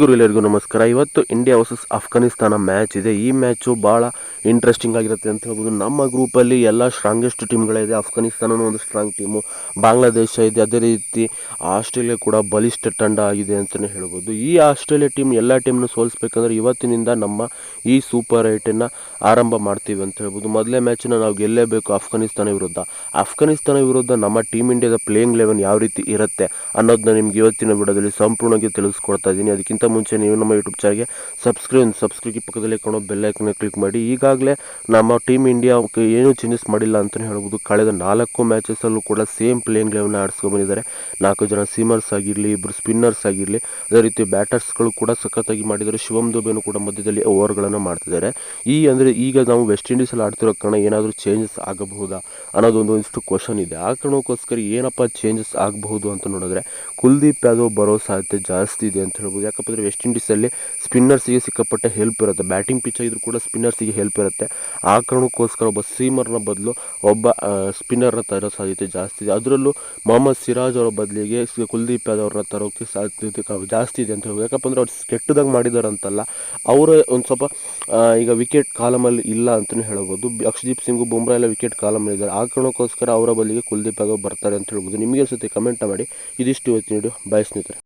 ಗುರು ಎಲ್ಲರಿಗೂ ನಮಸ್ಕಾರ. ಇವತ್ತು ಇಂಡಿಯಾ ವರ್ಸಸ್ ಅಫ್ಘಾನಿಸ್ತಾನ ಮ್ಯಾಚ್ ಇದೆ. ಈ ಮ್ಯಾಚು ಭಾಳ ಇಂಟ್ರೆಸ್ಟಿಂಗ್ ಆಗಿರುತ್ತೆ ಅಂತ ಹೇಳ್ಬೋದು. ನಮ್ಮ ಗ್ರೂಪಲ್ಲಿ ಎಲ್ಲ ಸ್ಟ್ರಾಂಗೆಸ್ಟ್ ಟೀಮ್ಗಳಿದೆ ಅಫ್ಘಾನಿಸ್ತಾನನೂ ಒಂದು ಸ್ಟ್ರಾಂಗ್ ಟೀಮು ಬಾಂಗ್ಲಾದೇಶ ಇದೆ. ಅದೇ ರೀತಿ ಆಸ್ಟ್ರೇಲಿಯಾ ಕೂಡ ಬಲಿಷ್ಠ ತಂಡ ಆಗಿದೆ ಅಂತಲೇ ಹೇಳ್ಬೋದು. ಈ ಆಸ್ಟ್ರೇಲಿಯಾ ಟೀಮ್ ಎಲ್ಲ ಟೀಮ್ನ ಸೋಲಿಸ್ಬೇಕಂದ್ರೆ ಇವತ್ತಿನಿಂದ ನಮ್ಮ ಈ ಸೂಪರ್ ಏಟನ್ನು ಆರಂಭ ಮಾಡ್ತೀವಿ ಅಂತ ಹೇಳ್ಬೋದು. ಮೊದಲೇ ಮ್ಯಾಚನ್ನು ನಾವು ಗೆಲ್ಲೇಬೇಕು ಅಫ್ಘಾನಿಸ್ತಾನ ವಿರುದ್ಧ. ಅಫ್ಘಾನಿಸ್ತಾನ ವಿರುದ್ಧ ನಮ್ಮ ಟೀಮ್ ಇಂಡಿಯಾದ ಪ್ಲೇಯಿಂಗ್ ಲೆವೆನ್ ಯಾವ ರೀತಿ ಇರುತ್ತೆ ಅನ್ನೋದನ್ನ ನಿಮ್ಗೆ ಇವತ್ತಿನ ವಿಡಿಯೋದಲ್ಲಿ ಸಂಪೂರ್ಣವಾಗಿ ತಿಳಿಸ್ಕೊಡ್ತಾ ಇದ್ದೀನಿ. ಅದಕ್ಕಿಂತ ಮುಂಚೆ ನೀವು ನಮ್ಮ ಯೂಟ್ಯೂಬ್ ಚಾನಲ್ಗೆ ಸಬ್ಸ್ಕ್ರೈಬ್ ಸಬ್ಸ್ಕ್ರೈಬ್ ಪಕ್ಕದಲ್ಲಿ ಕಾಣೋ ಬೆಲ್ಲೈಕನ್ನ ಕ್ಲಿಕ್ ಮಾಡಿ. ಈಗಾಗಲೇ ನಮ್ಮ ಟೀಮ್ ಇಂಡಿಯಾ ಏನೂ ಚೇಂಜಸ್ ಮಾಡಿಲ್ಲ ಅಂತಲೇ ಹೇಳ್ಬೋದು. ಕಳೆದ ನಾಲ್ಕು ಮ್ಯಾಚಸಲ್ಲೂ ಕೂಡ ಸೇಮ್ ಪ್ಲೇಯಿಂಗ್ ಲೆವೆನ್ ಆಡಿಸ್ಕೊಂಡು ಬಂದಿದ್ದಾರೆ. ನಾಲ್ಕು ಜನ ಸೀಮರ್ಸ್ ಆಗಿರಲಿ ಇಬ್ಬರು ಸ್ಪಿನ್ನರ್ಸ್ ಆಗಿರಲಿ, ಅದೇ ರೀತಿ ಬ್ಯಾಟರ್ಸ್ಗಳು ಕೂಡ ಸಖತ್ತಾಗಿ ಮಾಡಿದ್ದಾರೆ. ಶಿವಮ್ ದುಬೆನೂ ಕೂಡ ಮಧ್ಯದಲ್ಲಿ ಓವರ್ಗಳನ್ನು ಮಾಡ್ತಿದ್ದಾರೆ. ಈ ಅಂದರೆ ಈಗ ನಾವು ವೆಸ್ಟ್ ಇಂಡೀಸಲ್ಲಿ ಆಡ್ತಿರೋ ಕಾರಣ ಏನಾದರೂ ಚೇಂಜಸ್ ಆಗಬಹುದಾ ಅನ್ನೋದೊಂದು ಇಷ್ಟು ಕ್ವಶನ್ ಇದೆ. ಆ ಕಾರಣಕ್ಕೋಸ್ಕರ ಏನಪ್ಪ ಚೇಂಜಸ್ ಆಗಬಹುದು ಅಂತ ನೋಡಿದ್ರೆ, ಕುಲ್ದೀಪ್ ಯಾದವ್ ಬರೋ ಸಾಧ್ಯತೆ ಜಾಸ್ತಿ ಇದೆ ಅಂತ ಹೇಳ್ಬೋದು. ಯಾಕಪ್ಪ ಅಂದರೆ ವೆಸ್ಟ್ ಇಂಡೀಸಲ್ಲಿ ಸ್ಪಿನ್ನರ್ಸಿಗೆ ಸಿಕ್ಕಾಪಟ್ಟೆ ಹೆಲ್ಪ್ ಇರುತ್ತೆ. ಬ್ಯಾಟಿಂಗ್ ಪಿಚ್ ಆಗಿದ್ರು ಕೂಡ ಸ್ಪಿನ್ನರ್ಸಿಗೆ ಹೆಲ್ಪ್ ಇರುತ್ತೆ. ಆ ಕಾರಣಕ್ಕೋಸ್ಕರ ಒಬ್ಬ ಸೀಮರ್ನ ಬದಲು ಒಬ್ಬ ಸ್ಪಿನ್ನರ್ನ ತರೋ ಸಾಧ್ಯತೆ ಜಾಸ್ತಿ ಇದೆ. ಅದರಲ್ಲೂ ಮೊಹಮ್ಮದ್ ಸಿರಾಜ್ ಅವರ ಬದಲಿಗೆ ಕುಲ್ದೀಪ್ ಯಾದವ್ ಅವ್ರನ್ನ ತರೋಕ್ಕೆ ಸಾಧ್ಯತೆ ಜಾಸ್ತಿ ಇದೆ ಅಂತ ಹೇಳ್ಬೋದು. ಯಾಕಪ್ಪ ಅಂದರೆ ಅವ್ರು ಕೆಟ್ಟದಾಗಿ ಮಾಡಿದಾರಂತಲ್ಲ, ಅವರ ಒಂದು ಸ್ವಲ್ಪ ಈಗ ವಿಕೆಟ್ ಕಾಲಮಲ್ಲಿ ಇಲ್ಲ ಅಂತಲೇ ಹೇಳ್ಬೋದು. ಅಕ್ಷದೀಪ್ ಸಿಂಗು ಬುಮ್ರಾ ಎಲ್ಲ ವಿಕೆಟ್ ಕಾಲಮಲ್ಲಿ ಇದ್ದಾರೆ. ಆ ಕಾರಣಕ್ಕೋಸ್ಕರ ಅವರ ಬದಲಿಗೆ ಕುಲ್ದೀಪ್ ಯಾದವ್ ಬರ್ತಾರೆ ಅಂತ ಹೇಳ್ಬೋದು. ನಿಮಗೆ ಸತಿ ಕಮೆಂಟ್ ಮಾಡಿ. ಇದಿಷ್ಟು ಇವತ್ತಿನ ವಿಡಿಯೋ ಬಾಯ್ ಸ್ನೇಹಿತರೆ.